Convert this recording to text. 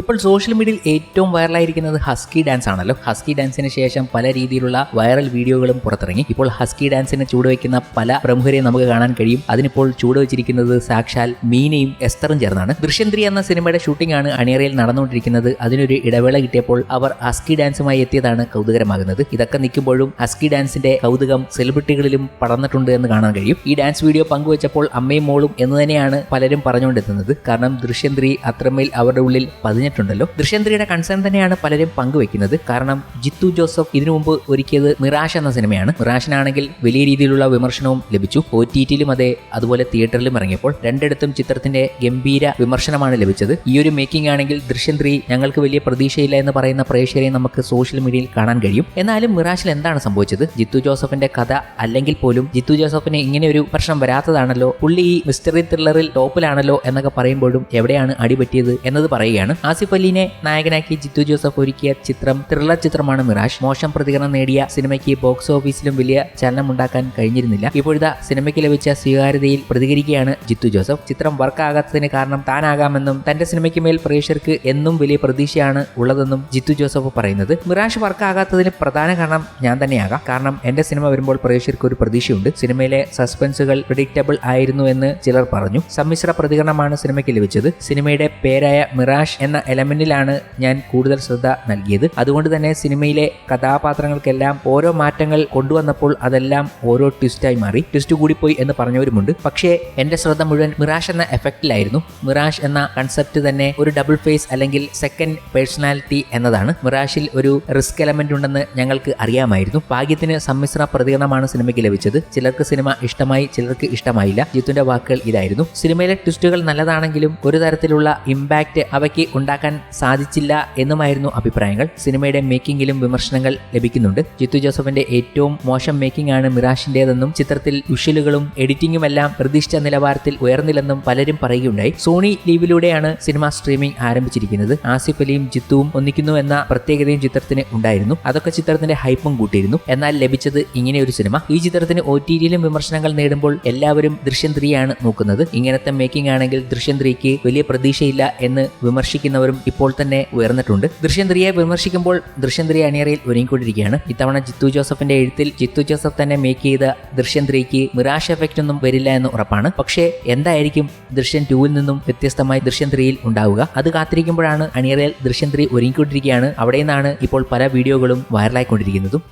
ഇപ്പോൾ സോഷ്യൽ മീഡിയയിൽ ഏറ്റവും വൈറലായിരിക്കുന്നത് ഹസ്കി ഡാൻസ് ആണല്ലോ. ഹസ്കി ഡാൻസിന് ശേഷം പല രീതിയിലുള്ള വൈറൽ വീഡിയോകളും പുറത്തിറങ്ങി. ഇപ്പോൾ ഹസ്കി ഡാൻസിന് ചൂടുവയ്ക്കുന്ന പല പ്രമുഖരെയും നമുക്ക് കാണാൻ കഴിയും. അതിനിപ്പോൾ ചൂടുവച്ചിരിക്കുന്നത് സാക്ഷാൽ മീനയും എസ്തറും ചേർന്നാണ്. ദൃശ്യം ത്രീ എന്ന സിനിമയുടെ ഷൂട്ടിംഗ് ആണ് അണിയറയിൽ നടന്നുകൊണ്ടിരിക്കുന്നത്. അതിനൊരു ഇടവേള കിട്ടിയപ്പോൾ അവർ ഹസ്കി ഡാൻസുമായി എത്തിയതാണ് കൗതുകരമാകുന്നത്. ഇതൊക്കെ നിൽക്കുമ്പോഴും ഹസ്കി ഡാൻസിന്റെ കൗതുകം സെലിബ്രിറ്റികളിലും പടർന്നിട്ടുണ്ട് എന്ന് കാണാൻ കഴിയും. ഈ ഡാൻസ് വീഡിയോ പങ്കുവച്ചപ്പോൾ അമ്മയും മോളും എന്ന് തന്നെയാണ് പലരും പറഞ്ഞുകൊണ്ടെത്തുന്നത്. കാരണം ദൃശ്യം ത്രീ അത്രമേൽ അവരുടെ ഉള്ളിൽ പതിഞ്ഞിട്ടുണ്ടല്ലോ ദൃശ്യം കൺസേൺ തന്നെയാണ് പലരും പങ്കുവെക്കുന്നത്. കാരണം ജിത്തു ജോസഫ് ഇതിനു മുമ്പ് ഒരുക്കിയത് മിറാഷ് എന്ന സിനിമയാണ്. മിറാഷിനാണെങ്കിൽ വലിയ രീതിയിലുള്ള വിമർശനവും ലഭിച്ചു. ഒ ടി ടിയിലും അതെ അതുപോലെ തിയേറ്ററിലും ഇറങ്ങിയപ്പോൾ രണ്ടിടത്തും ചിത്രത്തിന്റെ ഗംഭീര വിമർശനമാണ് ലഭിച്ചത്. ഈ ഒരു മേക്കിംഗ് ആണെങ്കിൽ ദൃശ്യം ഞങ്ങൾക്ക് വലിയ പ്രതീക്ഷയില്ല എന്ന് പറയുന്ന പ്രേക്ഷകരെ നമുക്ക് സോഷ്യൽ മീഡിയയിൽ കാണാൻ കഴിയും. എന്നാലും മിറാഷിൽ എന്താണ് സംഭവിച്ചത്? ജിത്തു ജോസഫിന്റെ കഥ അല്ലെങ്കിൽ പോലും ജിത്തു ജോസഫിന് ഇങ്ങനെ ഒരു പ്രശ്നം വരാത്തതാണല്ലോ? പുള്ളി ഈ മിസ്റ്ററി ത്രില്ലറിൽ ടോപ്പിലാണല്ലോ എന്നൊക്കെ പറയുമ്പോഴും എവിടെയാണ് അടിപറ്റിയത് എന്നത് പറയുകയാണ്. ആസിഫ് അലിനെ നായകനാക്കി ജിത്തു ജോസഫ് ഒരുക്കിയ ചിത്രം ത്രില്ലർ ചിത്രമാണ് മിറാഷ്. മോശം പ്രതികരണം നേടിയ സിനിമയ്ക്ക് ബോക്സ് ഓഫീസിലും വലിയ ചലനം ഉണ്ടാക്കാൻ കഴിഞ്ഞിരുന്നില്ല. ഇപ്പോഴത്തെ സിനിമയ്ക്ക് ലഭിച്ച സ്വീകാര്യതയിൽ പ്രതികരിക്കുകയാണ് ജിത്തു ജോസഫ്. ചിത്രം വർക്ക് ആകാത്തതിന് കാരണം താനാകാമെന്നും തന്റെ സിനിമയ്ക്ക് മേൽ പ്രേക്ഷകർക്ക് എന്നും വലിയ പ്രതീക്ഷയാണ് ഉള്ളതെന്നും ജിത്തു ജോസഫ് പറയുന്നത്. മിറാഷ് വർക്ക് ആകാത്തതിന് പ്രധാന കാരണം ഞാൻ തന്നെയാകാം. കാരണം എന്റെ സിനിമ വരുമ്പോൾ പ്രേക്ഷകർക്ക് ഒരു പ്രതീക്ഷയുണ്ട്. സിനിമയിലെ സസ്പെൻസുകൾ പ്രിഡിക്റ്റബിൾ ആയിരുന്നു എന്ന് ചിലർ പറഞ്ഞു. സമ്മിശ്ര പ്രതികരണമാണ് സിനിമയ്ക്ക് ലഭിച്ചത്. സിനിമയുടെ പേരായ മിറാഷ് എന്ന എലമെന്റിലാണ് ഞാൻ കൂടുതൽ ശ്രദ്ധ നൽകിയത്. അതുകൊണ്ട് തന്നെ സിനിമയിലെ കഥാപാത്രങ്ങൾക്കെല്ലാം ഓരോ മാറ്റങ്ങൾ കൊണ്ടുവന്നപ്പോൾ അതെല്ലാം ഓരോ ട്വിസ്റ്റായി മാറി. ട്വിസ്റ്റ് കൂടിപ്പോയി എന്ന് പറഞ്ഞവരുമുണ്ട്. പക്ഷേ എന്റെ ശ്രദ്ധ മുഴുവൻ മിറാഷ് എന്ന എഫക്റ്റിലായിരുന്നു. മിറാഷ് എന്ന കൺസെപ്റ്റ് തന്നെ ഒരു ഡബിൾ ഫേസ് അല്ലെങ്കിൽ സെക്കൻഡ് പേഴ്സണാലിറ്റി എന്നതാണ്. മിറാഷിൽ ഒരു റിസ്ക് എലമെന്റ് ഉണ്ടെന്ന് ഞങ്ങൾക്ക് അറിയാമായിരുന്നു. ഭാഗ്യത്തിന് സമ്മിശ്ര പ്രതികരണമാണ് സിനിമയ്ക്ക് ലഭിച്ചത്. ചിലർക്ക് സിനിമ ഇഷ്ടമായി ചിലർക്ക് ഇഷ്ടമായില്ല. ജിത്തുന്റെ വാക്കുകൾ ഇതായിരുന്നു. സിനിമയിലെ ട്വിസ്റ്റുകൾ നല്ലതാണെങ്കിലും ഒരു തരത്തിലുള്ള ഇമ്പാക്റ്റ് അവയ്ക്ക് ഉണ്ടാക്കാൻ സാധിച്ചില്ല എന്നുമായിരുന്നു അഭിപ്രായങ്ങൾ. സിനിമയുടെ മേക്കിംഗിലും വിമർശനങ്ങൾ ലഭിക്കുന്നുണ്ട്. ജിത്തു ജോസഫിന്റെ ഏറ്റവും മോശം മേക്കിംഗ് ആണ് മിറാഷിന്റേതെന്നും ചിത്രത്തിൽ വിഷ്വലുകളും എഡിറ്റിംഗും എല്ലാം പ്രതീക്ഷിച്ച നിലവാരത്തിൽ ഉയർന്നില്ലെന്നും പലരും പറയുകയുണ്ടായി. സോണി ലീവിലൂടെയാണ് സിനിമ സ്ട്രീമിംഗ് ആരംഭിച്ചിരിക്കുന്നത്. ആസിഫ് അലിയും ജിത്തുവും ഒന്നിക്കുന്നു എന്ന പ്രത്യേകതയും ചിത്രത്തിന് ഉണ്ടായിരുന്നു. അതൊക്കെ ചിത്രത്തിന്റെ ഹൈപ്പും കൂട്ടിയിരുന്നു. എന്നാൽ ലഭിച്ചത് ഇങ്ങനെയൊരു സിനിമ. ഈ ചിത്രത്തിന് ഒ ടിയിലും വിമർശനങ്ങൾ നേടുമ്പോൾ എല്ലാവരും ദൃശ്യം ത്രീയാണ് നോക്കുന്നത്. ഇങ്ങനത്തെ മേക്കിംഗ് ആണെങ്കിൽ ദൃശ്യം ത്രീക്ക് വലിയ പ്രതീക്ഷയില്ല എന്ന് വിമർശിക്കുന്നവരും ഇപ്പോൾ തന്നെ ഉയർന്നിട്ടുണ്ട്. ദൃശ്യന്ദ്രിയെ വിമർശിക്കുമ്പോൾ ദൃശ്യം ത്രീ അണിയറയിൽ ഒരുങ്ങിക്കൊണ്ടിരിക്കുകയാണ്. ഇത്തവണ ജിത്തു ജോസഫിന്റെ എഴുത്തിൽ ജിത്തു ജോസഫ് തന്നെ മേക്ക് ചെയ്ത ദൃശ്യം നിരാശ എഫക്റ്റ് ഒന്നും വരില്ല എന്ന് ഉറപ്പാണ്. പക്ഷേ എന്തായിരിക്കും ദൃശ്യൻ ടൂവിൽ നിന്നും വ്യത്യസ്തമായി ദൃശ്യം ഉണ്ടാവുക? അത് കാത്തിരിക്കുമ്പോഴാണ് അണിയറയിൽ ദൃശ്യം ത്രീ ഒരുങ്ങിക്കൊണ്ടിരിക്കുകയാണ്. അവിടെ നിന്നാണ് ഇപ്പോൾ പല വീഡിയോകളും വൈറലായിക്കൊണ്ടിരിക്കുന്നതും